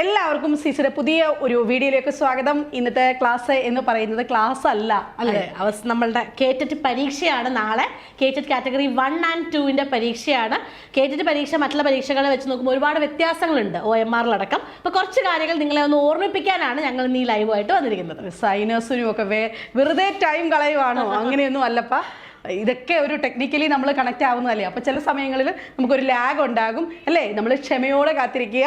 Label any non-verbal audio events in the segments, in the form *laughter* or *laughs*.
എല്ലാവർക്കും സിസിയുടെ പുതിയ ഒരു വീഡിയോയിലേക്ക് സ്വാഗതം. ഇന്നത്തെ ക്ലാസ് എന്ന് പറയുന്നത് ക്ലാസ് അല്ല അല്ലേ? അവസ് നമ്മളുടെ കേറ്ററ്റ് പരീക്ഷയാണ് നാളെ. കേറ്ററ്റ് കാറ്റഗറി വൺ ആൻഡ് ടുവിന്റെ പരീക്ഷയാണ്. കേറ്ററ്റ് പരീക്ഷ മറ്റുള്ള പരീക്ഷകളെ വെച്ച് നോക്കുമ്പോൾ ഒരുപാട് വ്യത്യാസങ്ങളുണ്ട് ഒ എം ആറിലടക്കം. അപ്പോൾ കുറച്ച് കാര്യങ്ങൾ നിങ്ങളെ ഒന്ന് ഓർമ്മിപ്പിക്കാനാണ് ഞങ്ങൾ ഇന്ന് ഈ ലൈവായിട്ട് വന്നിരിക്കുന്നത്. സൈനേഴ്സിനും ഒക്കെ വേ വെറുതെ ടൈം കളയുവാണോ? അങ്ങനെയൊന്നും അല്ലപ്പ. ഇതൊക്കെ ഒരു ടെക്നിക്കലി നമ്മൾ കണക്ട് ആവുന്നതല്ലേ? അപ്പോൾ ചില സമയങ്ങളിൽ നമുക്കൊരു ലാഗ് ഉണ്ടാകും അല്ലേ? നമ്മൾ ക്ഷമയോടെ കാത്തിരിക്കുക.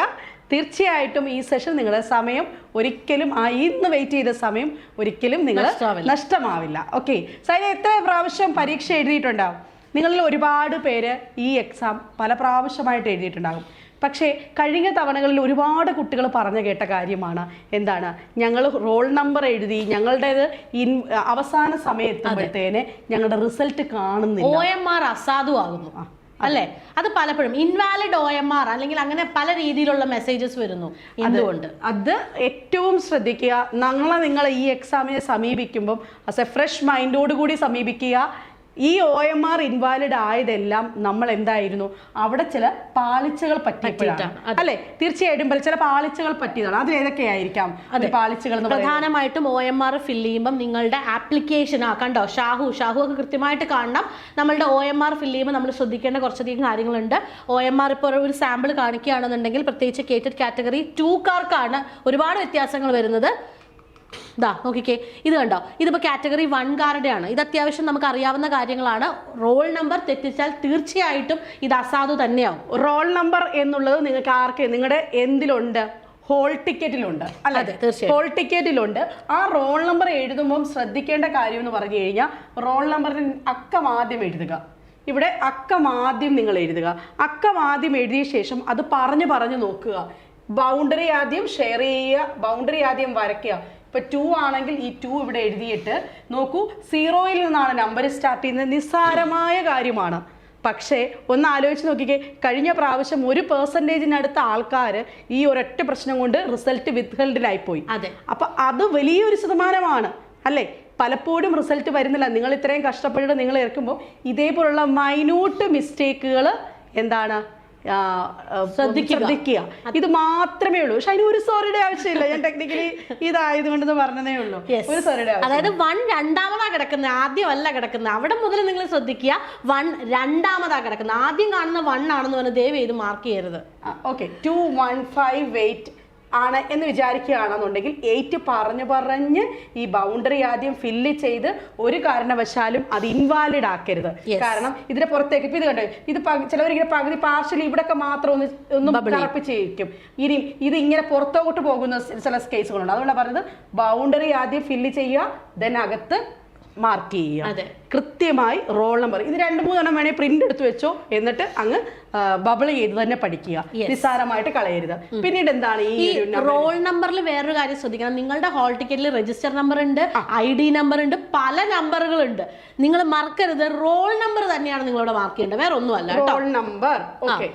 തീർച്ചയായിട്ടും ഈ സെഷൻ നിങ്ങളുടെ സമയം ഒരിക്കലും ആ ഇന്ന് വെയിറ്റ് ചെയ്ത സമയം ഒരിക്കലും നിങ്ങൾ നഷ്ടമാവില്ല. ഓക്കെ സൈന എത്ര പ്രാവശ്യം പരീക്ഷ എഴുതിയിട്ടുണ്ടാവും? നിങ്ങളിൽ ഒരുപാട് പേര് ഈ എക്സാം പല പ്രാവശ്യമായിട്ട് എഴുതിയിട്ടുണ്ടാകും. പക്ഷേ കഴിഞ്ഞ തവണകളിൽ ഒരുപാട് കുട്ടികൾ പറഞ്ഞു കേട്ട കാര്യമാണ് എന്താണ്? ഞങ്ങൾ റോൾ നമ്പർ എഴുതി ഞങ്ങളുടേത് ഇൻ അവസാന സമയത്തുമ്പോഴത്തേന് ഞങ്ങളുടെ റിസൾട്ട് കാണുന്നില്ല. ഒ എം ആർ അസാധുവാകുന്നു. അല്ലേ? അത്. പലപ്പോഴും ഇൻവാലിഡ് ഒ എം ആർ അല്ലെങ്കിൽ അങ്ങനെ പല രീതിയിലുള്ള മെസ്സേജസ് വരുന്നു. എന്തുകൊണ്ട്? അത് ഏറ്റവും ശ്രദ്ധിക്കുക. നാളെ നിങ്ങൾ ഈ എക്സാമിനെ സമീപിക്കുമ്പം ആസ് എ ഫ്രഷ് മൈൻഡോട് കൂടി സമീപിക്കുക. ഈ ഒ എം ആർ ഇൻവാലിഡ് ആയതെല്ലാം നമ്മൾ എന്തായിരുന്നു? അവിടെ ചില പാളിച്ചകൾ പറ്റിയിട്ടാണ്. അല്ലെ? തീർച്ചയായിട്ടും ചില പാളിച്ചകൾ പറ്റിയതാണ്. അത്. ഏതൊക്കെയായിരിക്കാം പാളിച്ചകൾ പ്രധാനമായിട്ടും ഒ എം ആർ ഫില്ല് ചെയ്യുമ്പോൾ നിങ്ങളുടെ ആപ്ലിക്കേഷൻ ആ കണ്ടോ? ഷാഹു ഷാഹു ഒക്കെ കൃത്യമായിട്ട് കാണണം. നമ്മളുടെ ഒ എം ആർ ഫില്ല് ചെയ്യുമ്പോൾ നമ്മൾ ശ്രദ്ധിക്കേണ്ട കുറച്ചധികം കാര്യങ്ങളുണ്ട്. ഒ എം ആർ ഇപ്പോൾ ഒരു സാമ്പിൾ കാണിക്കുകയാണെന്നുണ്ടെങ്കിൽ പ്രത്യേകിച്ച് കേറ്റഡ് കാറ്റഗറി ടൂക്കാർക്കാണ് ഒരുപാട് വ്യത്യാസങ്ങൾ വരുന്നത്. ഇതാ നോക്കിക്കേ. ഇത് കണ്ടോ? ഇതിപ്പോൾ കാറ്റഗറി വൺകാരുടെ ആണ് ഇത് അത്യാവശ്യം നമുക്ക് അറിയാവുന്ന കാര്യങ്ങളാണ്. റോൾ നമ്പർ തെറ്റിച്ചാൽ തീർച്ചയായിട്ടും ഇത് അസാധു തന്നെയാവും. റോൾ നമ്പർ എന്നുള്ളത് നിങ്ങൾക്ക് ആർക്ക് നിങ്ങളുടെ എന്തിലുണ്ട്? ഹോൾ ടിക്കറ്റിലുണ്ട് അല്ലേ? അതെ, തീർച്ചയായും. ഹോൾ ടിക്കറ്റിലുണ്ട്. ആ റോൾ നമ്പർ എഴുതുമ്പം ശ്രദ്ധിക്കേണ്ട കാര്യം എന്ന് പറഞ്ഞു കഴിഞ്ഞാൽ റോൾ നമ്പറിന് അക്കം ആദ്യം എഴുതുക. ഇവിടെ അക്കം ആദ്യം നിങ്ങൾ എഴുതുക. അക്കം ആദ്യം എഴുതിയ ശേഷം അത് പറഞ്ഞു പറഞ്ഞു നോക്കുക. ബൗണ്ടറി ആദ്യം ഷെയർ ചെയ്യുക ബൗണ്ടറി ആദ്യം വരയ്ക്കുക. ഇപ്പൊ ടു ആണെങ്കിൽ ഈ ടു ഇവിടെ എഴുതിയിട്ട് നോക്കൂ സീറോയിൽ നിന്നാണ് നമ്പർ സ്റ്റാർട്ട് ചെയ്യുന്നത്. നിസ്സാരമായ കാര്യമാണ്. പക്ഷേ ഒന്ന് ആലോചിച്ച് നോക്കിക്കേ കഴിഞ്ഞ പ്രാവശ്യം ഒരു പേഴ്സന്റേജിനടുത്ത ആൾക്കാർ ഈ ഒരൊറ്റ പ്രശ്നം കൊണ്ട് റിസൾട്ട് വിത്ത്ഹെൽഡിലായിപ്പോയി അതെ. അപ്പം അത് വലിയൊരു ശതമാനമാണ്. അല്ലേ? പലപ്പോഴും റിസൾട്ട് വരുന്നില്ല. നിങ്ങൾ ഇത്രയും കഷ്ടപ്പെട്ട് നിങ്ങൾ ഇറക്കുമ്പോൾ ഇതേപോലുള്ള മൈന്യൂട്ട് മിസ്റ്റേക്കുകൾ എന്താണ്? ശ്രദ്ധിക്കുക. ഇത് മാത്രമേ ഉള്ളൂ. പക്ഷെ അതിന് ഒരു സോറിയുടെ ആവശ്യമില്ല. ഞാൻ ടെക്നിക്കലി *laughs* ഇതായതുകൊണ്ട് പറഞ്ഞതേ ഉള്ളൂ. ഒരു സോറിയുടെ അതായത് വൺ രണ്ടാമതാ കിടക്കുന്നത് ആദ്യമല്ല കിടക്കുന്നത് അവിടെ മുതൽ നിങ്ങൾ ശ്രദ്ധിക്കുക വൺ രണ്ടാമതാ കിടക്കുന്നത് ആദ്യം കാണുന്ന വൺ ആണെന്ന് പറഞ്ഞാൽ ദയവ് ചെയ്ത് മാർക്ക് ചെയ്യരുത്. Okay two one five weight ആണ് എന്ന് വിചാരിക്കുകയാണെന്നുണ്ടെങ്കിൽ എയ്റ്റ് പറഞ്ഞു പറഞ്ഞ് ഈ ബൗണ്ടറി ആദ്യം ഫില്ല് ചെയ്ത് ഒരു കാരണവശാലും അത് ഇൻവാലിഡ് ആക്കരുത്. കാരണം ഇതിന്റെ പുറത്തേക്ക് ഇപ്പൊ ഇത് കണ്ടോ? ഇത് ചിലവരിങ്ങനെ പകുതി പാർഷ്യലി ഇവിടെയൊക്കെ മാത്രം ഒന്ന് ഒന്ന് തറപ്പിച്ചിരിക്കും ഇനി ഇത് ഇങ്ങനെ പുറത്തോട്ട് പോകുന്ന ചില കേസുകളുണ്ട് അതുകൊണ്ടാണ് പറഞ്ഞത് ബൗണ്ടറി ആദ്യം ഫില്ല് ചെയ്യുക ദെൻ അകത്ത് മാർക്ക് ചെയ്യുക. കൃത്യമായി റോൾ നമ്പർ ഇത് രണ്ട് മൂന്നെണ്ണം വേണേൽ പ്രിന്റ് എടുത്ത് വെച്ചോ. എന്നിട്ട് അങ്ങ് ബബിൾ ചെയ്ത് തന്നെ പഠിക്കുക. നിസ്സാരമായിട്ട് കളയരുത്. പിന്നീട് എന്താണ് ഈ? റോൾ നമ്പറിൽ വേറൊരു കാര്യം ശ്രദ്ധിക്കണം. നിങ്ങളുടെ ഹോൾ ടിക്കറ്റിൽ രജിസ്റ്റർ നമ്പർ ഉണ്ട് ഐ ഡി നമ്പർ ഉണ്ട് പല നമ്പറുകൾ ഉണ്ട്. നിങ്ങൾ മറക്കരുത്. റോൾ നമ്പർ തന്നെയാണ് നിങ്ങളോട് മാർക്ക് ചെയ്യേണ്ടത്. വേറെ ഒന്നുമല്ല അല്ല റോൾ നമ്പർ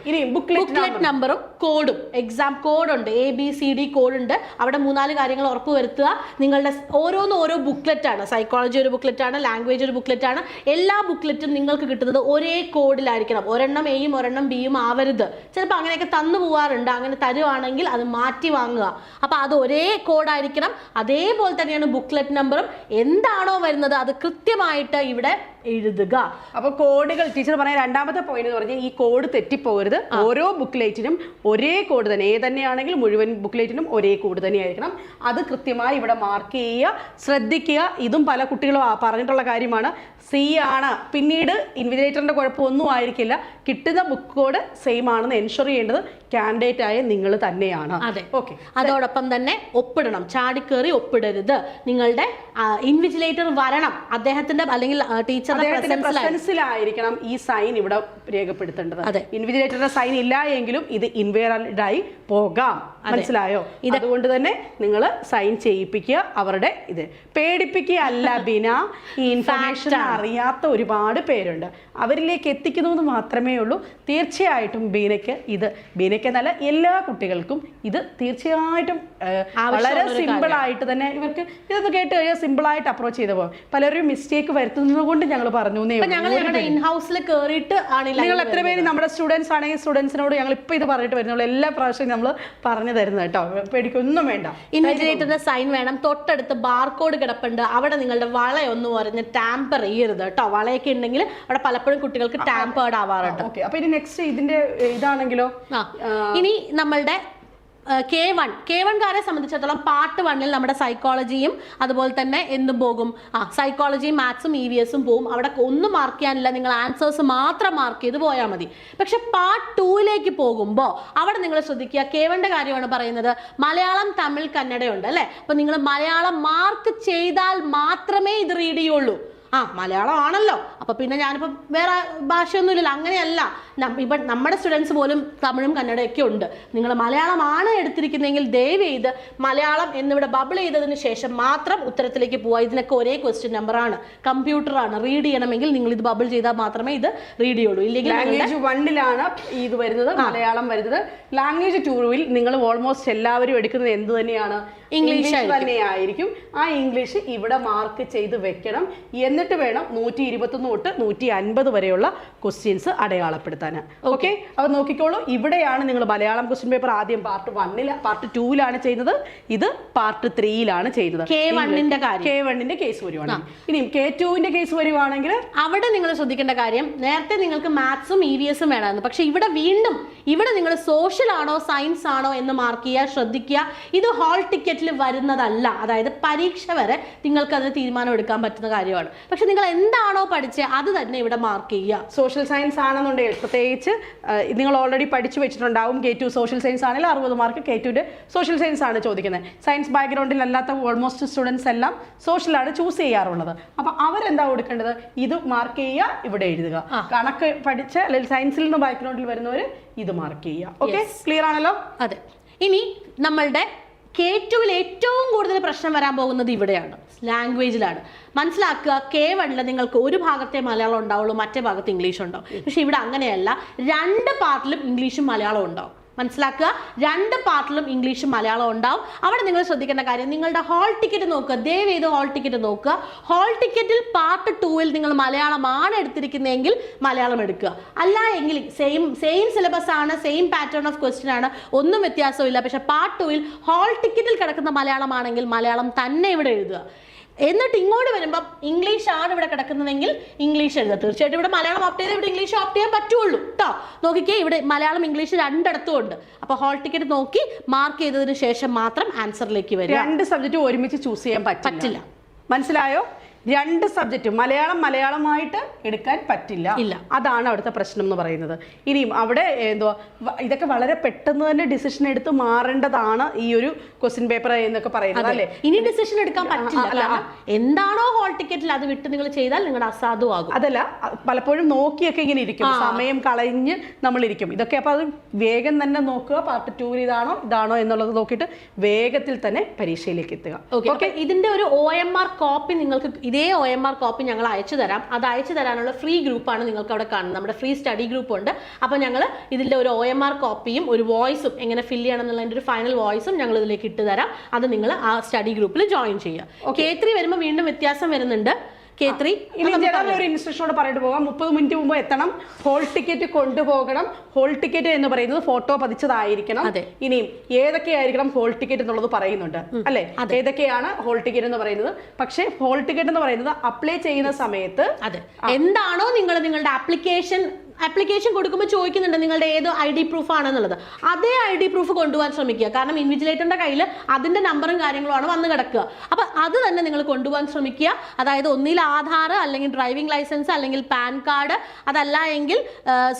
ഇനി ബുക്ക്ലെറ്റ് നമ്പറും കോഡും എക്സാം കോഡ് ഉണ്ട്. A B C D code ഉണ്ട്. അവിടെ മൂന്നാൽ കാര്യങ്ങൾ ഉറപ്പ് വരുത്തുക. നിങ്ങളുടെ ഓരോന്നും ഓരോ ബുക്ക്ലെറ്റ് ആണ്. സൈക്കോളജി ഒരു ബുക്ക്ലെറ്റ് ആണ്. ലാംഗ്വേജ് ഒരു ബുക്ക്ലെറ്റ് ആണ്. എല്ലാ ബുക്ക്ലെറ്റും നിങ്ങൾക്ക് കിട്ടുന്നത് ഒരേ കോഡിലായിരിക്കണം ഒരെണ്ണം എയും ഒരെണ്ണം ബിയും ആവരുത്. ചിലപ്പോൾ അങ്ങനെയൊക്കെ തന്നു പോവാറുണ്ട്. അങ്ങനെ തരുവാണെങ്കിൽ അത് മാറ്റി വാങ്ങുക. അപ്പോൾ അത് ഒരേ കോഡായിരിക്കണം അതേപോലെ തന്നെയാണ് ബുക്ക്ലെറ്റ് നമ്പറും എന്താണോ വരുന്നത് അത് കൃത്യമായിട്ട് ഇവിടെ എഴുതുക. അപ്പൊ കോഡുകൾ ടീച്ചർ പറഞ്ഞ രണ്ടാമത്തെ പോയിന്റ് എന്ന് പറഞ്ഞാൽ ഈ കോഡ് തെറ്റിപ്പോകരുത്. ഓരോ ബുക്ക്ലേറ്റിനും ഒരേ കോഡ് തന്നെ. ഏത് തന്നെയാണെങ്കിലും മുഴുവൻ ബുക്ക്ലേറ്റിനും ഒരേ കോഡ് തന്നെയായിരിക്കണം. അത് കൃത്യമായി ഇവിടെ മാർക്ക് ചെയ്യുക ശ്രദ്ധിക്കുക. ഇതും പല കുട്ടികളും പറഞ്ഞിട്ടുള്ള കാര്യമാണ്. സി ആണ്. പിന്നീട് ഇൻവിജിലേറ്ററിന്റെ കുഴപ്പമൊന്നും ആയിരിക്കില്ല. കിട്ടുന്ന ബുക്ക് കോഡ് സെയിം ആണെന്ന് എൻഷുർ ചെയ്യേണ്ടത് കാൻഡിഡേറ്റ് ആയ നിങ്ങൾ തന്നെയാണ്. അതെ. ഓക്കെ അതോടൊപ്പം തന്നെ ഒപ്പിടണം. ചാടിക്കേറി ഒപ്പിടരുത്. നിങ്ങളുടെ ഇൻവിജിലേറ്റർ വരണം. അദ്ദേഹത്തിന്റെ അല്ലെങ്കിൽ ടീച്ചറുടെ അദ്ദേഹത്തിന്റെ പ്രസൻസിലായി. പ്രസൻസിലായിരിക്കണം ഈ സൈൻ ഇവിടെ രേഖപ്പെടുത്തേണ്ടത്. ഇൻവിജിലേറ്ററിന്റെ ഇൻവിജിലേറ്ററുടെ സൈൻ ഇല്ല എങ്കിലും ഇത് ഇൻവേലിഡ് ആയി പോകാം. മനസ്സിലായോ? അതുകൊണ്ട് തന്നെ നിങ്ങൾ സൈൻ ചെയ്യിപ്പിക്കുക അവരുടെ ഇത്. പേടിപ്പിക്കുക അല്ല *laughs* ബിന. ഈ ഇൻഫർമേഷൻ അറിയാത്ത ഒരുപാട് പേരുണ്ട്. അവരിലേക്ക് എത്തിക്കുന്നു എന്ന് മാത്രമേ ഉള്ളൂ. തീർച്ചയായിട്ടും ബീനയ്ക്ക് ഇത് ബീനയ്ക്ക് എന്നല്ല എല്ലാ കുട്ടികൾക്കും ഇത് തീർച്ചയായിട്ടും വളരെ സിമ്പിൾ ആയിട്ട് തന്നെ ഇവർക്ക് ഇതൊക്കെ കേട്ട് കഴിഞ്ഞാൽ സിമ്പിൾ ആയിട്ട് അപ്രോച്ച് ചെയ്ത് പോകും. പലരും മിസ്റ്റേക്ക് വരുത്തുന്നത് കൊണ്ട് ഞങ്ങൾ പറഞ്ഞു എന്നേ ഇപ്പൊ ഞങ്ങൾ ഞങ്ങളുടെ ഇൻ ഹൗസിൽ കയറിയിട്ട് ആണ് നിങ്ങൾ എത്ര പേര് നമ്മുടെ സ്റ്റുഡൻസ് ആണെങ്കിൽ സ്റ്റുഡൻസിനോട് ഞങ്ങൾ ഇപ്പൊ ഇത് പറഞ്ഞിട്ട് വരുന്നുള്ളൂ. എല്ലാ പ്രാവശ്യവും നമ്മൾ പറഞ്ഞു തരുന്നത് കേട്ടോ. പേടിക്കൊന്നും വേണ്ട. ഇൻവിജിലേറ്ററിന്റെ സൈൻ വേണം. തൊട്ടടുത്ത് ബാർകോഡ് കിടപ്പുണ്ട്. അവിടെ നിങ്ങളുടെ വളയൊന്നും പറഞ്ഞ് ടാമ്പർ ചെയ്യരുത് കേട്ടോ. വളയൊക്കെ ഉണ്ടെങ്കിൽ അവിടെ പലപ്പോഴും കുട്ടികൾക്ക് ടാമ്പേർഡ് ആവാറുണ്ട്. ഓക്കെ. അപ്പൊ ഇനി നെക്സ്റ്റ് ഇതിന്റെ ഇതാണെങ്കിലോ? ഇനി നമ്മളുടെ കെ വൺ കെ വൺകാരെ സംബന്ധിച്ചിടത്തോളം പാർട്ട് വണ്ണിൽ നമ്മുടെ സൈക്കോളജിയും അതുപോലെ തന്നെ എന്തും പോകും. ആ സൈക്കോളജിയും മാത്സും ഇ വി എസും പോകും അവിടെ ഒന്നും മാർക്ക് ചെയ്യാനില്ല. നിങ്ങൾ ആൻസേഴ്സ് മാത്രം മാർക്ക് ചെയ്ത് പോയാൽ മതി. പക്ഷെ പാർട്ട് ടൂവിലേക്ക് പോകുമ്പോൾ അവിടെ നിങ്ങൾ ശ്രദ്ധിക്കുക. കെ വണ്ണിന്റെ കാര്യമാണ് പറയുന്നത്. മലയാളം തമിഴ് കന്നഡയുണ്ട് അല്ലേ? അപ്പം നിങ്ങൾ മലയാളം മാർക്ക് ചെയ്താൽ മാത്രമേ ഇത് റീഡ് ചെയ്യുള്ളൂ. ആ മലയാളം ആണല്ലോ അപ്പൊ പിന്നെ ഞാനിപ്പോ വേറെ ഭാഷയൊന്നുമില്ലല്ലോ അങ്ങനെയല്ല. ഇപ്പൊ നമ്മുടെ സ്റ്റുഡൻസ് പോലും തമിഴും കന്നഡയൊക്കെ ഉണ്ട്. നിങ്ങൾ മലയാളമാണ് എടുത്തിരിക്കുന്നതെങ്കിൽ ദയവ് ചെയ്ത് മലയാളം എന്നിവിടെ ബബിൾ ചെയ്തതിന് ശേഷം മാത്രം ഉത്തരത്തിലേക്ക് പോവുക. ഇതിനൊക്കെ ഒരേ ക്വസ്റ്റ്യൻ നമ്പറാണ് കമ്പ്യൂട്ടറാണ് റീഡ് ചെയ്യണമെങ്കിൽ നിങ്ങൾ ഇത് ബബിൾ ചെയ്താൽ മാത്രമേ ഇത് റീഡ് ചെയ്യുള്ളൂ. ഇല്ലെങ്കിൽ ലാംഗ്വേജ് വണ്ണിലാണ് ഇത് വരുന്നത് മലയാളം വരുന്നത്. ലാംഗ്വേജ് ടൂറിൽ നിങ്ങൾ ഓൾമോസ്റ്റ് എല്ലാവരും എടുക്കുന്നത് എന്ത് തന്നെയാണ്? ഇംഗ്ലീഷ് തന്നെയായിരിക്കും. ആ ഇംഗ്ലീഷ് ഇവിടെ മാർക്ക് ചെയ്ത് വെക്കണം. എന്നിട്ട് വേണം നൂറ്റി ഇരുപത്തൊന്ന് തൊട്ട് നൂറ്റി അൻപത് വരെയുള്ള ക്വസ്റ്റ്യൻസ് അടയാളപ്പെടുത്താൻ. ഓക്കെ അപ്പോൾ നോക്കിക്കോളൂ. ഇവിടെയാണ് നിങ്ങൾ മലയാളം ക്വസ്റ്റ്യൻ പേപ്പർ ആദ്യം പാർട്ട് വണ്ണിൽ പാർട്ട് ടൂവിലാണ് ചെയ്യുന്നത്. ഇത് പാർട്ട് ത്രീയിലാണ് ചെയ്യുന്നത് കെ വണ്ണിന്റെ കെ വണ്ണിന്റെ കേസ് വരുവാണെങ്കിൽ ഇനിയും കെ ടുവിന്റെ കേസ് വരുവാണെങ്കിൽ അവിടെ നിങ്ങൾ ശ്രദ്ധിക്കേണ്ട കാര്യം നേരത്തെ നിങ്ങൾക്ക് മാത്സും ഇ വി എസും വേണമായിരുന്നു. പക്ഷെ ഇവിടെ വീണ്ടും ഇവിടെ നിങ്ങൾ സോഷ്യൽ ആണോ സയൻസ് ആണോ എന്ന് മാർക്ക് ചെയ്യുക ശ്രദ്ധിക്കുക. ഇത് ഹാൾ ടിക്കറ്റിൽ വരുന്നതല്ല. അതായത് പരീക്ഷ വരെ നിങ്ങൾക്ക് അതിന് തീരുമാനം എടുക്കാൻ പറ്റുന്ന കാര്യമാണ്. പക്ഷെ നിങ്ങൾ എന്താണോ പഠിച്ചത് അത് തന്നെ ഇവിടെ മാർക്ക് ചെയ്യുക. സോഷ്യൽ സയൻസ് ആണെന്നുണ്ടെങ്കിൽ പ്രത്യേകിച്ച് നിങ്ങൾ ഓൾറെഡി പഠിച്ചു വെച്ചിട്ടുണ്ടാവും കെ ടു സോഷ്യൽ സയൻസ് ആണെങ്കിൽ അറുപത് മാർക്ക് കെ ടുവിന്റെ സോഷ്യൽ സയൻസ് ആണ് ചോദിക്കുന്നത്. സയൻസ് ബാക്ക്ഗ്രൗണ്ടിൽ അല്ലാത്ത ഓൾമോസ്റ്റ് സ്റ്റുഡൻസ് എല്ലാം സോഷ്യലാണ് ചൂസ് ചെയ്യാറുള്ളത്. അപ്പോൾ അവരെന്താ കൊടുക്കേണ്ടത്? ഇത് മാർക്ക് ചെയ്യുക ഇവിടെ എഴുതുക. കണക്ക് പഠിച്ച അല്ലെങ്കിൽ സയൻസിൽ നിന്ന് ബാക്ക്ഗ്രൗണ്ടിൽ വരുന്നവർ ഇത് മാർക്ക് ചെയ്യുക. ഓക്കെ ക്ലിയർ ആണല്ലോ? അതെ. ഇനി നമ്മളുടെ കെ ഏറ്റവും കൂടുതൽ പ്രശ്നം വരാൻ പോകുന്നത് ഇവിടെയാണ്. ലാംഗ്വേജിലാണ് മനസ്സിലാക്കുക കെ വണ്ണിൽ നിങ്ങൾക്ക് ഒരു ഭാഗത്തെ മലയാളം ഉണ്ടാവുള്ളൂ മറ്റേ ഭാഗത്ത് ഇംഗ്ലീഷ് ഉണ്ടാവും. പക്ഷെ ഇവിടെ അങ്ങനെയല്ല. രണ്ട് പാർട്ടിലും ഇംഗ്ലീഷും മലയാളവും ഉണ്ടാവും. മനസ്സിലാക്കുക. രണ്ട് പാർട്ടിലും ഇംഗ്ലീഷും മലയാളം ഉണ്ടാവും. അവിടെ നിങ്ങൾ ശ്രദ്ധിക്കേണ്ട കാര്യം നിങ്ങളുടെ ഹോൾ ടിക്കറ്റ് നോക്കുക. ദയവ് ചെയ്ത് ഹോൾ ടിക്കറ്റ് നോക്കുക. ഹോൾ ടിക്കറ്റിൽ പാർട്ട് ടൂവിൽ നിങ്ങൾ മലയാളമാണ് എടുത്തിരിക്കുന്നതെങ്കിൽ മലയാളം എടുക്കുക. അല്ല എങ്കിൽ സെയിം സെയിം സിലബസ് ആണ് സെയിം പാറ്റേൺ ഓഫ് ക്വസ്റ്റ്യൻ ആണ്. ഒന്നും വ്യത്യാസമില്ല പക്ഷെ പാർട്ട് ടൂവിൽ ഹോൾ ടിക്കറ്റിൽ കിടക്കുന്ന മലയാളമാണെങ്കിൽ മലയാളം തന്നെ ഇവിടെ എഴുതുക. എന്നിട്ട് ഇങ്ങോട്ട് വരുമ്പം ഇംഗ്ലീഷ് ആണ് ഇവിടെ കിടക്കുന്നതെങ്കിൽ ഇംഗ്ലീഷ് എഴുതുക. തീർച്ചയായിട്ടും ഇവിടെ മലയാളം ഓപ്റ്റ് ചെയ്ത് ഇവിടെ ഇംഗ്ലീഷ് ഓപ്റ്റ് ചെയ്യാൻ പറ്റുള്ളൂ. കേട്ടോ നോക്കിക്കേ ഇവിടെ മലയാളം ഇംഗ്ലീഷ് രണ്ടിടത്തും ഉണ്ട്. അപ്പോൾ ഹോൾ ടിക്കറ്റ് നോക്കി മാർക്ക് ചെയ്തതിന് ശേഷം മാത്രം ആൻസറിലേക്ക് വരും രണ്ട് സബ്ജക്റ്റ് ഒരുമിച്ച് ചൂസ് ചെയ്യാൻ പറ്റില്ല. മനസ്സിലായോ? രണ്ട് സബ്ജക്റ്റ് മലയാളം മലയാളമായിട്ട് എടുക്കാൻ പറ്റില്ല. ഇല്ല. അതാണ് അവിടുത്തെ പ്രശ്നം എന്ന് പറയുന്നത്. ഇനിയും അവിടെ എന്തോ ഇതൊക്കെ വളരെ പെട്ടെന്ന് തന്നെ ഡിസിഷൻ എടുത്ത് മാറേണ്ടതാണ് ഈ ഒരു ക്വസ്റ്റ്യൻ പേപ്പർ എന്നൊക്കെ പറയുന്നത് അല്ലേ? ഇനി ഡിസിഷൻ എടുക്കാൻ പറ്റില്ല. എന്താണോ ഹോൾ ടിക്കറ്റിൽ അത് വിട്ട് നിങ്ങൾ ചെയ്താൽ നിങ്ങളുടെ അസാധുവാകും. അതല്ല പലപ്പോഴും നോക്കിയൊക്കെ ഇങ്ങനെ ഇരിക്കും. സമയം കളഞ്ഞ് നമ്മൾ ഇരിക്കും. ഇതൊക്കെ അപ്പൊ അത് വേഗം തന്നെ നോക്കുക. പാർട്ട് ടൂവിൽ ഇതാണോ ഇതാണോ എന്നുള്ളത് നോക്കിയിട്ട് വേഗത്തിൽ തന്നെ പരീക്ഷയിലേക്ക് എത്തുക. ഓക്കെ ഇതിന്റെ ഒരു ഒ എം ആർ കോപ്പി നിങ്ങൾക്ക് ഇതേ ഒ എം ആർ കോപ്പി ഞങ്ങൾ അയച്ചു തരാം. അത് അയച്ചു തരാനുള്ള ഫ്രീ ഗ്രൂപ്പാണ് നിങ്ങൾക്ക് അവിടെ കാണുന്നത്. നമ്മുടെ ഫ്രീ സ്റ്റഡി ഗ്രൂപ്പ് ഉണ്ട്. അപ്പോൾ ഞങ്ങൾ ഇതിന്റെ ഒരു ഒ എം ആർ കോപ്പിയും ഒരു വോയിസും എങ്ങനെ ഫില്ല് ചെയ്യണം എന്നുള്ളതിന്റെ ഒരു ഫൈനൽ വോയിസും ഞങ്ങൾ ഇതിലേക്ക് ഇട്ട് തരാം. അത് നിങ്ങൾ ആ സ്റ്റഡി ഗ്രൂപ്പിൽ ജോയിൻ ചെയ്യുക. കെ ത്രീ വരുമ്പോൾ വീണ്ടും വ്യത്യാസം വരുന്നുണ്ട്. K three. ഒരു ഇൻസ്ട്രക്ഷനോട് പറഞ്ഞിട്ട് പോകാം. മുപ്പത് മിനിറ്റ് മുമ്പ് എത്തണം. ഹോൾ ടിക്കറ്റ് കൊണ്ടുപോകണം. ഹോൾ ടിക്കറ്റ് എന്ന് പറയുന്നത് ഫോട്ടോ പതിച്ചതായിരിക്കണം. ഇനിയും ഏതൊക്കെയായിരിക്കണം ഹോൾ ടിക്കറ്റ് എന്നുള്ളത് പറയുന്നുണ്ട്. അല്ലെ? ഏതൊക്കെയാണ് ഹോൾ ടിക്കറ്റ് എന്ന് പറയുന്നത്? പക്ഷേ ഹോൾ ടിക്കറ്റ് എന്ന് പറയുന്നത് അപ്ലൈ ചെയ്യുന്ന സമയത്ത് അതെ. എന്താണോ നിങ്ങൾ നിങ്ങളുടെ ആപ്ലിക്കേഷൻ ആപ്ലിക്കേഷൻ കൊടുക്കുമ്പോൾ ചോദിക്കുന്നുണ്ട് നിങ്ങളുടെ ഏത് ഐ ഡി പ്രൂഫ് ആണെന്നുള്ളത്. അതേ ഐ ഡി പ്രൂഫ് കൊണ്ടുപോകാൻ ശ്രമിക്കുക. കാരണം ഇൻവിജിലേറ്ററിന്റെ കയ്യിൽ അതിന്റെ നമ്പറും കാര്യങ്ങളുമാണ് വന്ന് കിടക്കുക. അപ്പൊ അത് തന്നെ നിങ്ങൾ കൊണ്ടുപോകാൻ ശ്രമിക്കുക. അതായത് ഒന്നിൽ ആധാർ അല്ലെങ്കിൽ ഡ്രൈവിംഗ് ലൈസൻസ് അല്ലെങ്കിൽ പാൻ കാർഡ് അതല്ല എങ്കിൽ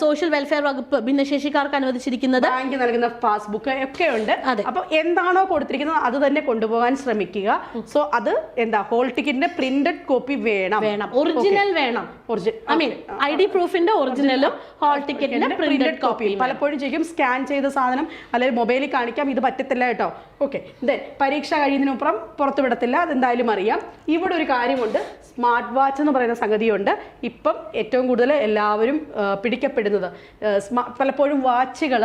സോഷ്യൽ വെൽഫെയർ വകുപ്പ് ഭിന്നശേഷിക്കാർക്ക് അനുവദിച്ചിരിക്കുന്നത് ബാങ്ക് നൽകുന്ന പാസ്ബുക്ക് ഒക്കെ ഉണ്ട്. അതെ. അപ്പൊ എന്താണോ കൊടുത്തിരിക്കുന്നത് അത് തന്നെ കൊണ്ടുപോകാൻ ശ്രമിക്കുക. സോ അത് എന്താ ഹോൾ ടിക്കറ്റിന്റെ പ്രിന്റഡ് കോപ്പി വേണം. വേണം. ഒറിജിനൽ വേണം. Original I mean I D പ്രൂഫിന്റെ ഒറിജിനലും ഒറിജിനലും ഹോൾ ടിക്കറ്റിന്റെ പ്രിന്റഡ് കോപ്പി പലപ്പോഴും ചെയ്യും സ്കാൻ ചെയ്ത സാധനം അല്ലെങ്കിൽ മൊബൈലിൽ കാണിക്കാം ഇത് പറ്റത്തില്ല കേട്ടോ. ഓക്കെ ദെൻ പരീക്ഷ കഴിയുന്നതിനപ്പുറം പുറത്തു വിടത്തില്ല അതെന്തായാലും അറിയാം. ഇവിടെ ഒരു കാര്യമുണ്ട് സ്മാർട്ട് വാച്ച് എന്ന് പറയുന്ന സംഗതിയുണ്ട്. ഇപ്പം ഏറ്റവും കൂടുതൽ എല്ലാവരും പിടിക്കപ്പെടുന്നത്. പലപ്പോഴും വാച്ചുകൾ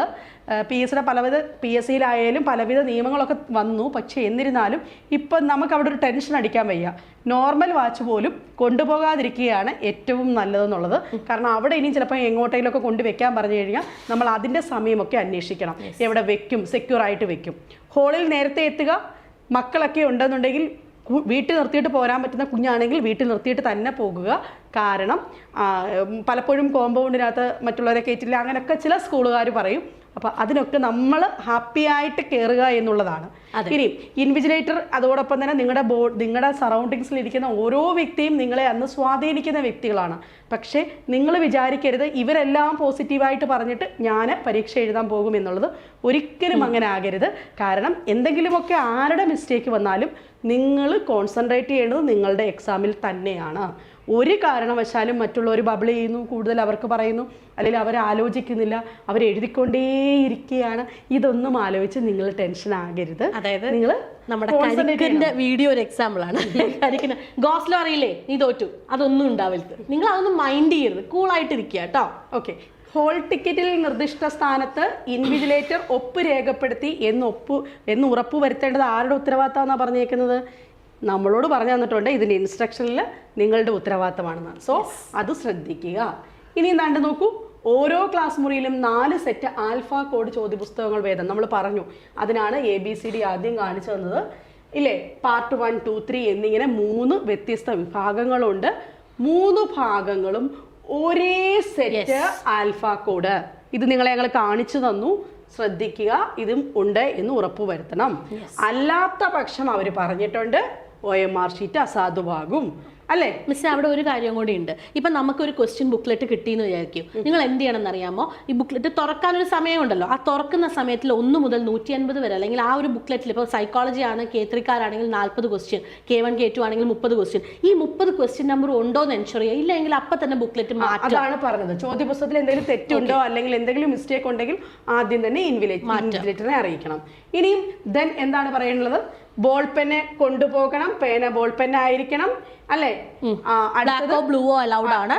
പി എസ് സിയുടെ പലവിധ പി എസ് സിയിലായാലും പലവിധ നിയമങ്ങളൊക്കെ വന്നു. പക്ഷേ എന്നിരുന്നാലും ഇപ്പം നമുക്ക് അവിടെ ഒരു ടെൻഷൻ അടിക്കാൻ വയ്യ. നോർമൽ വാച്ച് പോലും കൊണ്ടുപോകാതിരിക്കുകയാണ് ഏറ്റവും നല്ലതെന്നുള്ളത്. കാരണം അവിടെ ഇനി ചിലപ്പോൾ എങ്ങോട്ടെങ്കിലുമൊക്കെ കൊണ്ടുവെക്കാൻ പറഞ്ഞു കഴിഞ്ഞാൽ നമ്മൾ അതിന്റെ സമയമൊക്കെ അന്വേഷിക്കണം. എവിടെ വെക്കും സെക്യൂർ ആയിട്ട് വെക്കും. ഹോളിൽ നേരത്തെ എത്തുക. മക്കളൊക്കെ ഉണ്ടെന്നുണ്ടെങ്കിൽ വീട്ടിൽ നിർത്തിയിട്ട് പോരാൻ പറ്റുന്ന കുഞ്ഞാണെങ്കിൽ വീട്ടിൽ നിർത്തിയിട്ട് തന്നെ പോകുക. കാരണം പലപ്പോഴും കോമ്പൗണ്ടിനകത്ത് മറ്റുള്ളവരെ കയറ്റില്ല അങ്ങനെയൊക്കെ ചില സ്കൂളുകാർ പറയും. അപ്പോൾ അതിനൊക്കെ നമ്മൾ ഹാപ്പി ആയിട്ട് കയറുക എന്നുള്ളതാണ്. ഇനി ഇൻവിജിലേറ്റർ അതോടൊപ്പം തന്നെ നിങ്ങളുടെ ബോ നിങ്ങളുടെ സറൗണ്ടിങ്സിൽ ഇരിക്കുന്ന ഓരോ വ്യക്തിയും നിങ്ങളെ അന്ന് സ്വാധീനിക്കുന്ന വ്യക്തികളാണ്. പക്ഷേ നിങ്ങൾ വിചാരിക്കരുത് ഇവരെല്ലാം പോസിറ്റീവായിട്ട് പറഞ്ഞിട്ട് ഞാൻ പരീക്ഷ എഴുതാൻ പോകും എന്നുള്ളത് ഒരിക്കലും അങ്ങനെ ആകരുത്. കാരണം എന്തെങ്കിലുമൊക്കെ ആരുടെ മിസ്റ്റേക്ക് വന്നാലും നിങ്ങൾ കോൺസെൻട്രേറ്റ് ചെയ്യേണ്ടത് നിങ്ങളുടെ എക്സാമിൽ തന്നെയാണ്. ഒരു കാരണവശാലും മറ്റുള്ളവർ ബബിൾ ചെയ്യുന്നു കൂടുതൽ അവർക്ക് പറയുന്നു അല്ലെങ്കിൽ അവർ ആലോചിക്കുന്നില്ല അവർ എഴുതിക്കൊണ്ടേയിരിക്കുകയാണ്. ഇതൊന്നും ആലോചിച്ച് നിങ്ങൾ ടെൻഷൻ ആകരുത്. അതായത് നിങ്ങൾ നമ്മുടെ കരിക്കിന്റെ വീഡിയോ ഒരു എക്സാമ്പിൾ ആണ്. *laughs* കരിക്കിന് ഗോസ്ലോ അറിയില്ലേ? നീ തോറ്റു. അതൊന്നും ഉണ്ടാവരുത്. നിങ്ങൾ അതൊന്നും മൈൻഡ് ചെയ്യരുത്. കൂളായിട്ട് ഇരിക്കുക കേട്ടോ. ഓക്കെ ഹോൾ ടിക്കറ്റിൽ നിർദ്ദിഷ്ട സ്ഥാനത്ത് ഇൻവിജിലേറ്റർ ഒപ്പ് രേഖപ്പെടുത്തി എന്ന് ഒപ്പ് എന്ന് ഉറപ്പ് വരുത്തേണ്ടത് ആരുടെ ഉത്തരവാദിത്തമാണെന്നാണ് പറഞ്ഞേക്കുന്നത്? നമ്മളോട് പറഞ്ഞു തന്നിട്ടുണ്ട് ഇതിന്റെ ഇൻസ്ട്രക്ഷനിൽ നിങ്ങളുടെ ഉത്തരവാദിത്തമാണെന്നാണ്. സോ അത് ശ്രദ്ധിക്കുക. ഇനി എന്താണ്ട് നോക്കൂ? ഓരോ ക്ലാസ് മുറിയിലും നാല് സെറ്റ് ആൽഫ കോഡ് ചോദ്യപുസ്തകങ്ങൾ വേദം. നമ്മൾ പറഞ്ഞു. അതിനാണ് എ ബി സി ഡി ആദ്യം കാണിച്ചു തന്നത്. ഇല്ലേ? പാർട്ട് വൺ ടു ത്രീ എന്നിങ്ങനെ മൂന്ന് വ്യത്യസ്ത വിഭാഗങ്ങളുണ്ട്. മൂന്ന് ഭാഗങ്ങളും ഒരേ സെറ്റ് ആൽഫ കോഡ് ഇത് നിങ്ങളെ ഞങ്ങൾ കാണിച്ചു തന്നു. ശ്രദ്ധിക്കുക. ഇതും ഉണ്ട് എന്ന് ഉറപ്പുവരുത്തണം. അല്ലാത്ത പക്ഷം അവർ പറഞ്ഞിട്ടുണ്ട്. ഒ എം ആർ ഷീറ്റ് അസാധുവാകും. അല്ലേ? മിസ് അവിടെ ഒരു കാര്യം കൂടി ഉണ്ട്. ഇപ്പൊ നമുക്കൊരു ക്വസ്റ്റ്യൻ ബുക്ക്ലെറ്റ് കിട്ടിയെന്ന് വിചാരിക്കും. നിങ്ങൾ എന്ത് ചെയ്യണമെന്ന് അറിയാമോ ഈ ബുക്ക്ലെറ്റ് തുറക്കാനൊരു സമയമുണ്ടല്ലോ. ആ തുറക്കുന്ന സമയത്തിൽ ഒന്ന് മുതൽ നൂറ്റി അൻപത് വരെ അല്ലെങ്കിൽ ആ ഒരു ബുക്ക്ലെറ്റിൽ ഇപ്പോൾ സൈക്കോളജി ആണ് കേത്രിക്കാരാണെങ്കിൽ നാൽപ്പത് question K one K two ആണെങ്കിൽ മുപ്പത് ക്വസ്റ്റ്യൻ ഈ മുപ്പത് ക്വസ്റ്റ്യൻ നമ്പർ ഉണ്ടോ എന്ന് എൻഷുർ ചെയ്യുക. ഇല്ലെങ്കിൽ അപ്പം തന്നെ ബുക്ക്ലെറ്റ് മാറ്റാണ് പറഞ്ഞത്. ചോദ്യപുസ്തകത്തിൽ എന്തെങ്കിലും തെറ്റുണ്ടോ അല്ലെങ്കിൽ എന്തെങ്കിലും മിസ്റ്റേക്ക് ഉണ്ടെങ്കിൽ ആദ്യം തന്നെ ഇൻവിലേറ്ററിനെ അറിയിക്കണം. ഇനിയും ദെൻ എന്താണ് പറയാനുള്ളത്? ബോൾ പെന്നെ കൊണ്ടുപോകണം. പേന ബോൾ പെൻ ആയിരിക്കണം. അല്ലേ? ബ്ലൂവോ അലൗഡ് ആണ്.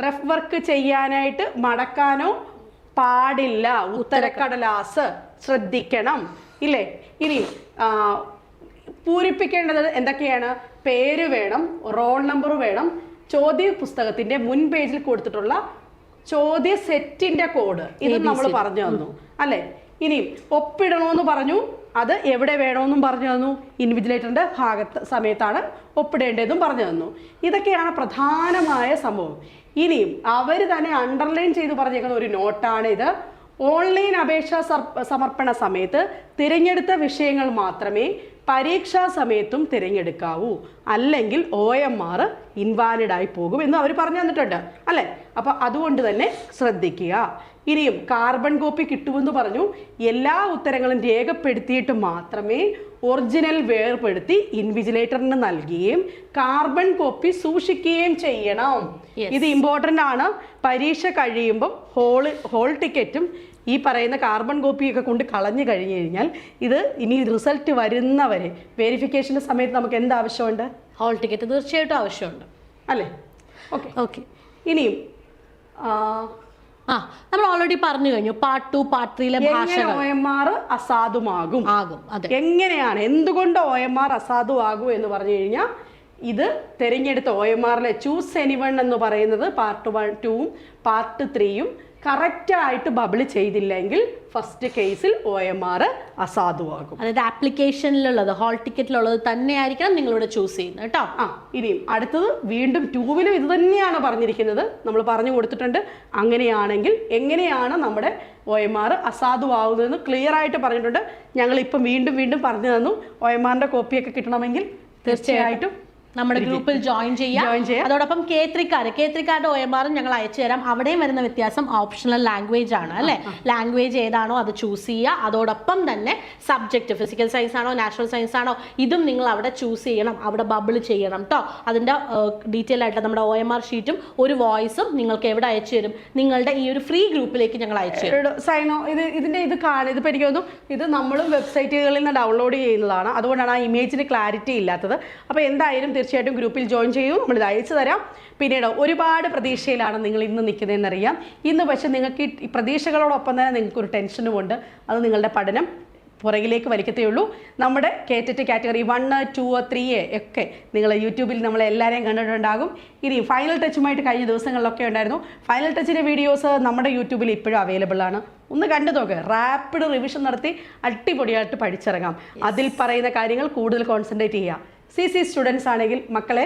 റഫ് വർക്ക് ചെയ്യാനായിട്ട് മടക്കാനോ പാടില്ല. ഉത്തരക്കടലാസ് ശ്രദ്ധിക്കണം. ഇല്ലേ? ഇനി പൂരിപ്പിക്കേണ്ടത് എന്തൊക്കെയാണ്? പേര് വേണം റോൾ നമ്പർ വേണം. ചോദ്യ പുസ്തകത്തിന്റെ മുൻ പേജിൽ കൊടുത്തിട്ടുള്ള ചോദ്യ സെറ്റിന്റെ കോഡ് ഇത് നമ്മൾ പറഞ്ഞു തന്നു. അല്ലെ? ഇനി ഒപ്പിടണമെന്ന് പറഞ്ഞു. അത് എവിടെ വേണമെന്നും പറഞ്ഞു തന്നു. ഇൻവിജിലേറ്ററിന്റെ ഭാഗത്ത് സമയത്താണ് ഒപ്പിടേണ്ടതെന്നും പറഞ്ഞു തന്നു. ഇതൊക്കെയാണ് പ്രധാനമായ സംഭവം. ഇനിയും അവർ തന്നെ അണ്ടർലൈൻ ചെയ്ത് പറഞ്ഞേക്കുന്ന ഒരു നോട്ടാണ് ഇത്. ഓൺലൈൻ അപേക്ഷ സമർപ്പണ സമയത്ത് തിരഞ്ഞെടുത്ത വിഷയങ്ങൾ മാത്രമേ പരീക്ഷാ സമയത്തും തിരഞ്ഞെടുക്കാവൂ. അല്ലെങ്കിൽ ഒ എം ആർ ഇൻവാലിഡായി പോകും എന്ന് അവർ പറഞ്ഞു തന്നിട്ടുണ്ട്. അല്ലേ? അപ്പോൾ അതുകൊണ്ട് തന്നെ ശ്രദ്ധിക്കുക. ഇനിയും കാർബൺ കോപ്പി കിട്ടുമെന്ന് പറഞ്ഞു. എല്ലാ ഉത്തരങ്ങളും രേഖപ്പെടുത്തിയിട്ട് മാത്രമേ ഒറിജിനൽ വേർപെടുത്തി ഇൻവിജിലേറ്ററിന് നൽകുകയും കാർബൺ കോപ്പി സൂക്ഷിക്കുകയും ചെയ്യണം. ഇത് ഇമ്പോർട്ടന്റ് ആണ്. പരീക്ഷ കഴിയുമ്പം ഹോൾ ഹോൾ ടിക്കറ്റും ഈ പറയുന്ന കാർബൺ കോപ്പിയൊക്കെ കൊണ്ട് കളഞ്ഞു കഴിഞ്ഞു കഴിഞ്ഞാൽ ഇത് ഇനി റിസൾട്ട് വരുന്നവരെ വെരിഫിക്കേഷന്റെ സമയത്ത് നമുക്ക് എന്ത് ആവശ്യമുണ്ട്? ഹോൾ ടിക്കറ്റ് തീർച്ചയായിട്ടും ആവശ്യമുണ്ട്. അല്ലേ? ഓക്കെ ഓക്കെ ഇനിയും ആ, നമ്മൾ ഓൾറെഡി പറഞ്ഞു കഴിഞ്ഞു. പാർട്ട് ടു പാർട്ട് ത്രീയിലെ ഭാഷകൾ. ഒ എം ആർ അസാധുമാകും? ആകും അതെ. എങ്ങനെയാണ് എന്തുകൊണ്ട് ഒ എം ആർ അസാധുവാകും എന്ന് പറഞ്ഞു കഴിഞ്ഞാൽ ഇത് തിരഞ്ഞെടുത്ത ഒ എം ആറിലെ ചൂസ് എനിവൺ എന്ന് പറയുന്നത് പാർട്ട് വൺ ടൂവും പാർട്ട് ത്രീയും കറക്റ്റായിട്ട് ബബിൾ ചെയ്തില്ലെങ്കിൽ ഫസ്റ്റ് കേസിൽ ഒ എം ആർ അസാധുവാകും. അതായത് ആപ്ലിക്കേഷനിലുള്ളത് ഹോൾ ടിക്കറ്റിലുള്ളത് തന്നെയായിരിക്കണം നിങ്ങളിവിടെ ചൂസ് ചെയ്യുന്നത് കേട്ടോ. ആ ഇനിയും അടുത്തത് വീണ്ടും ട്യൂബിലും ഇത് തന്നെയാണ് പറഞ്ഞിരിക്കുന്നത്. നമ്മൾ പറഞ്ഞു കൊടുത്തിട്ടുണ്ട്. അങ്ങനെയാണെങ്കിൽ എങ്ങനെയാണ് നമ്മുടെ ഒ എം ആർ അസാധുവാകുന്നതെന്ന് ക്ലിയർ ആയിട്ട് പറഞ്ഞിട്ടുണ്ട്. ഞങ്ങൾ ഇപ്പം വീണ്ടും വീണ്ടും പറഞ്ഞു തന്നു. ഒ എം ആറിന്റെ കോപ്പിയൊക്കെ കിട്ടണമെങ്കിൽ തീർച്ചയായിട്ടും നമ്മുടെ ഗ്രൂപ്പിൽ ജോയിൻ ചെയ്യാം. അതോടൊപ്പം കേത്രിക്കാര് കേത്രിക്കാരുടെ ഒ എം ആറും ഞങ്ങൾ അയച്ചു തരാം. അവിടെയും വരുന്ന വ്യത്യാസം ഓപ്ഷണൽ ലാംഗ്വേജ് ആണ് അല്ലെ? ലാംഗ്വേജ് ഏതാണോ അത് ചൂസ് ചെയ്യുക. അതോടൊപ്പം തന്നെ സബ്ജക്ട് ഫിസിക്കൽ സയൻസ് ആണോ നാച്ചുറൽ സയൻസ് ആണോ ഇതും നിങ്ങൾ അവിടെ ചൂസ് ചെയ്യണം. അവിടെ ബബിൾ ചെയ്യണം കേട്ടോ അതിന്റെ ഡീറ്റെയിൽ ആയിട്ട് നമ്മുടെ ഒ എം ആർ ഷീറ്റും ഒരു വോയിസും നിങ്ങൾക്ക് എവിടെ അയച്ചു തരും? നിങ്ങളുടെ ഈ ഒരു ഫ്രീ ഗ്രൂപ്പിലേക്ക് ഞങ്ങൾ അയച്ചു തരും. സൈനോ ഇത് ഇതിന്റെ ഇത് കാണും. ഇതിപ്പോൾ എനിക്ക് തോന്നുന്നു ഇത് നമ്മളും വെബ്സൈറ്റുകളിൽ നിന്ന് ഡൗൺലോഡ് ചെയ്യുന്നതാണ്. അതുകൊണ്ടാണ് ആ ഇമേജിന് ക്ലാരിറ്റി ഇല്ലാത്തത്. അപ്പോൾ എന്തായാലും തീർച്ചയായിട്ടും ഗ്രൂപ്പിൽ ജോയിൻ ചെയ്യൂ. നമ്മളിത് അയച്ചു തരാം. പിന്നീട് ഒരുപാട് പ്രതീക്ഷയിലാണ് നിങ്ങൾ ഇന്ന് നിൽക്കുന്നതെന്നറിയാം. ഇന്ന് പക്ഷേ നിങ്ങൾക്ക് ഈ- പ്രതീക്ഷകളോടൊപ്പം തന്നെ നിങ്ങൾക്ക് ഒരു ടെൻഷനും ഉണ്ട്. അത് നിങ്ങളുടെ പഠനം പുറകിലേക്ക് വലിക്കത്തേ ഉള്ളൂ. നമ്മുടെ കേറ്ററ്റ് കാറ്റഗറി വൺ ടു ത്രീ ഒക്കെ നിങ്ങൾ യൂട്യൂബിൽ നമ്മൾ എല്ലാവരെയും കണ്ടിട്ടുണ്ടാകും. ഇനി ഫൈനൽ ടച്ചുമായിട്ട് കഴിഞ്ഞ ദിവസങ്ങളിലൊക്കെ ഉണ്ടായിരുന്നു. ഫൈനൽ ടച്ചിന്റെ വീഡിയോസ് നമ്മുടെ യൂട്യൂബിൽ ഇപ്പോഴും അവൈലബിൾ ആണ്. ഒന്ന് കണ്ടു നോക്ക്. റാപ്പിഡ് റിവിഷൻ നടത്തി അടിപൊളിയായിട്ട് പഠിച്ചിറങ്ങാം. അതിൽ പറയുന്ന കാര്യങ്ങൾ കൂടുതൽ കോൺസെൻട്രേറ്റ് ചെയ്യുക സി സി സ്റ്റുഡൻസ് ആണെങ്കിൽ മക്കളെ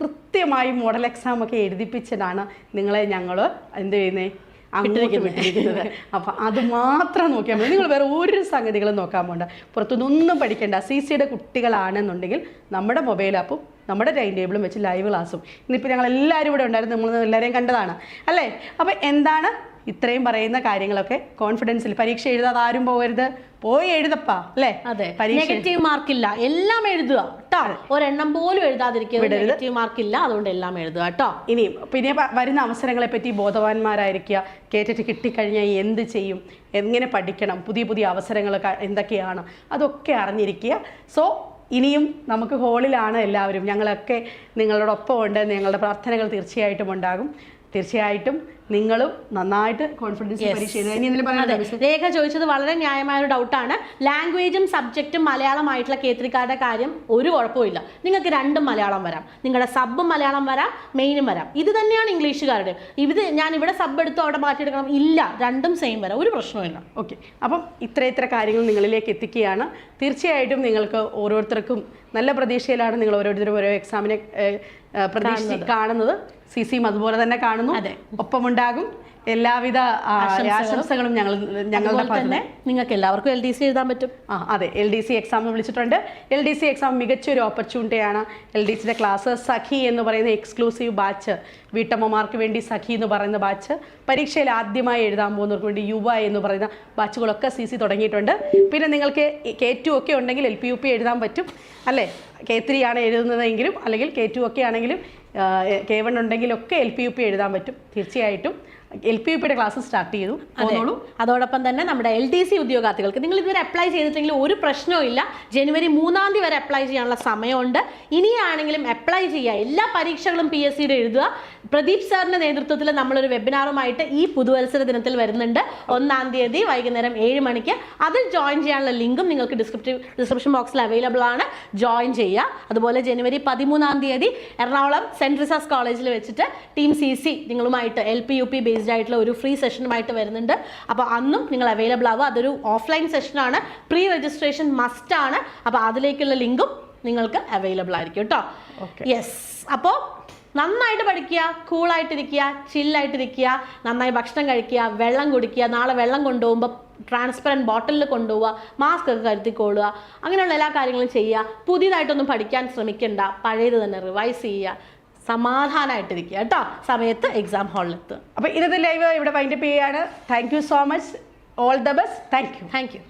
കൃത്യമായി മോഡൽ എക്സാം ഒക്കെ എഴുതിപ്പിച്ചിട്ടാണ് നിങ്ങളെ ഞങ്ങൾ എന്ത് ചെയ്യുന്നത് അങ്ങോട്ട് വിട്ടിരിക്കുന്നത്. അപ്പം അത് മാത്രം നോക്കിയാൽ മതി. നിങ്ങൾ വേറെ ഒരു സംഗതികളും നോക്കാൻ പോണ്ട. പുറത്തുനിന്നൊന്നും പഠിക്കേണ്ട. സി സിയുടെ കുട്ടികളാണെന്നുണ്ടെങ്കിൽ നമ്മുടെ മൊബൈൽ ആപ്പും നമ്മുടെ ടൈം ടേബിളും വെച്ച് ലൈവ് ക്ലാസ്സും ഇന്നിപ്പോൾ ഞങ്ങൾ എല്ലാവരും ഇവിടെ ഉണ്ടായിരുന്നു. നമ്മൾ എല്ലാവരെയും കണ്ടതാണ്. അല്ലേ? അപ്പോൾ എന്താണ്? ഇത്രയും പറയുന്ന കാര്യങ്ങളൊക്കെ കോൺഫിഡൻസിൽ പരീക്ഷ എഴുതാതെ ആരും പോകരുത്. പോയി എഴുതപ്പാ അല്ലേ? അതെ. നെഗറ്റീവ് മാർക്കില്ല എല്ലാം എഴുതുക കേട്ടോ ഒരെണ്ണം പോലും എഴുതാതിരിക്കുക നെഗറ്റീവ് മാർക്കില്ല അതുകൊണ്ട് എല്ലാം എഴുതുക കേട്ടോ ഇനിയും പിന്നെ വരുന്ന അവസരങ്ങളെ പറ്റി ബോധവാന്മാരായിരിക്കുക. കേറ്റിട്ട് കിട്ടിക്കഴിഞ്ഞാൽ എന്ത് ചെയ്യും? എങ്ങനെ പഠിക്കണം? പുതിയ പുതിയ അവസരങ്ങൾ എന്തൊക്കെയാണ്? അതൊക്കെ അറിഞ്ഞിരിക്കുക. സോ ഇനിയും നമുക്ക് ഹോളിലാണ് എല്ലാവരും. ഞങ്ങളൊക്കെ നിങ്ങളോടൊപ്പം ഉണ്ട്. ഞങ്ങളുടെ പ്രാർത്ഥനകൾ തീർച്ചയായിട്ടും ഉണ്ടാകും. തീർച്ചയായിട്ടും നിങ്ങളും നന്നായിട്ട് കോൺഫിഡൻസ് പരീക്ഷ രേഖ ചോദിച്ചത് വളരെ ന്യായമായ ഒരു ഡൗട്ടാണ് ലാംഗ്വേജും സബ്ജക്റ്റും മലയാളമായിട്ടുള്ള കേത്രിക്കാരുടെ കാര്യം ഒരു കുഴപ്പമില്ല നിങ്ങൾക്ക് രണ്ടും മലയാളം വരാം. നിങ്ങളുടെ സബും മലയാളം വരാം മെയിനും വരാം. ഇത് തന്നെയാണ് ഇംഗ്ലീഷുകാരുടെ. ഇത് ഞാൻ ഇവിടെ സബ് എടുത്തു അവിടെ മാറ്റിയെടുക്കണം. ഇല്ല രണ്ടും സെയിം വരാം. ഒരു പ്രശ്നമില്ല ഓക്കെ അപ്പം ഇത്ര ഇത്ര കാര്യങ്ങൾ നിങ്ങളിലേക്ക് എത്തിക്കുകയാണ്. തീർച്ചയായിട്ടും നിങ്ങൾക്ക് ഓരോരുത്തർക്കും നല്ല പ്രതീക്ഷയിലാണ് നിങ്ങൾ ഓരോരുത്തരും ഓരോ എക്സാമിനെ പ്രതീക്ഷിച്ച് കാണുന്നത്. സി സിയും അതുപോലെ തന്നെ കാണുന്നു. ഒപ്പമുണ്ടാകും. എല്ലാവിധ ആശംസകളും. ഞങ്ങൾ ഞങ്ങളുടെ തന്നെ നിങ്ങൾക്ക് എല്ലാവർക്കും എൽ ഡി സി എഴുതാൻ പറ്റും. ആ അതെ എൽ ഡി സി എക്സാം വിളിച്ചിട്ടുണ്ട്. എൽ ഡി സി എക്സാം മികച്ചൊരു ഓപ്പർച്യൂണിറ്റിയാണ് എൽ ഡി സിയുടെ ക്ലാസ് സഖി എന്ന് പറയുന്ന എക്സ്ക്ലൂസീവ് ബാച്ച് വീട്ടമ്മമാർക്ക് വേണ്ടി സഖി എന്ന് പറയുന്ന ബാച്ച് പരീക്ഷയിൽ ആദ്യമായി എഴുതാൻ പോകുന്നവർക്ക് വേണ്ടി യുവ എന്ന് പറയുന്ന ബാച്ചുകളൊക്കെ സി സി തുടങ്ങിയിട്ടുണ്ട്. പിന്നെ നിങ്ങൾക്ക് കെ ടു ഒക്കെ ഉണ്ടെങ്കിൽ എൽ പി യു പി എഴുതാൻ പറ്റും. അല്ലേ? കെ ത്രീ ആണ് എഴുതുന്നതെങ്കിലും അല്ലെങ്കിൽ കെ ടു ഒക്കെ ആണെങ്കിലും കെ വൺ ഉണ്ടെങ്കിലൊക്കെ എൽ പി യു പി എഴുതാൻ പറ്റും. തീർച്ചയായിട്ടും എൽ പി യു പിയുടെ ക്ലാസ് സ്റ്റാർട്ട് ചെയ്തു. അതോളൂ അതോടൊപ്പം തന്നെ നമ്മുടെ എൽ ഡി സി ഉദ്യോഗാർത്ഥികൾക്ക് നിങ്ങൾ ഇതുവരെ അപ്ലൈ ചെയ്തിട്ടെങ്കിൽ ഒരു പ്രശ്നവും ഇല്ല. ജനുവരി മൂന്നാം തീയതി വരെ അപ്ലൈ ചെയ്യാനുള്ള സമയമുണ്ട്. ഇനിയാണെങ്കിലും അപ്ലൈ ചെയ്യുക. എല്ലാ പരീക്ഷകളും പി എസ് സിയുടെ എഴുതുക. പ്രദീപ് സാറിന്റെ നേതൃത്വത്തിൽ നമ്മളൊരു വെബിനാറുമായിട്ട് ഈ പുതുവത്സര ദിനത്തിൽ വരുന്നുണ്ട്. ഒന്നാം തീയതി വൈകുന്നേരം ഏഴ് മണിക്ക്. അതിൽ ജോയിൻ ചെയ്യാനുള്ള ലിങ്കും നിങ്ങൾക്ക് ഡിസ്ക്രിപ്റ്റീവ് ഡിസ്ക്രിപ്ഷൻ ബോക്സിൽ അവൈലബിൾ ആണ്. ജോയിൻ ചെയ്യുക. അതുപോലെ ജനുവരി പതിമൂന്നാം തീയതി എറണാകുളം സെന്റ് റിസാസ് കോളേജിൽ വെച്ചിട്ട് ടീം സി സി നിങ്ങളുമായിട്ട് L P U P based ആയിട്ടുള്ള ഒരു ഫ്രീ സെഷനുമായിട്ട് വരുന്നുണ്ട്. അപ്പോൾ അന്നും നിങ്ങൾ അവൈലബിൾ ആവുക. അതൊരു ഓഫ്ലൈൻ സെഷനാണ് പ്രീ രജിസ്ട്രേഷൻ മസ്റ്റ് ആണ്. അപ്പോൾ അതിലേക്കുള്ള ലിങ്കും നിങ്ങൾക്ക് അവൈലബിൾ ആയിരിക്കും കേട്ടോ. യെസ് അപ്പോൾ നന്നായിട്ട് പഠിക്കുക കൂളായിട്ടിരിക്കുക ചില്ലായിട്ടിരിക്കുക നന്നായി ഭക്ഷണം കഴിക്കുക വെള്ളം കുടിക്കുക നാളെ വെള്ളം കൊണ്ടുപോകുമ്പോൾ ട്രാൻസ്പെറന്റ് ബോട്ടിലിൽ കൊണ്ടുപോവുക മാസ്ക് ഒക്കെ കരുത്തിക്കൊള്ളുക അങ്ങനെയുള്ള എല്ലാ കാര്യങ്ങളും ചെയ്യുക. പുതിയതായിട്ടൊന്നും പഠിക്കാൻ ശ്രമിക്കണ്ട. പഴയത് തന്നെ റിവൈസ് ചെയ്യുക. സമാധാനമായിട്ടിരിക്കുക കേട്ടോ. സമയത്ത് എക്സാം ഹാളിലെത്തുക അപ്പോൾ ഇന്നത്തെ ലൈവ് ഇവിടെ വൈൻഡപ്പ് ചെയ്യുകയാണ് thank you so much all the best thank you thank you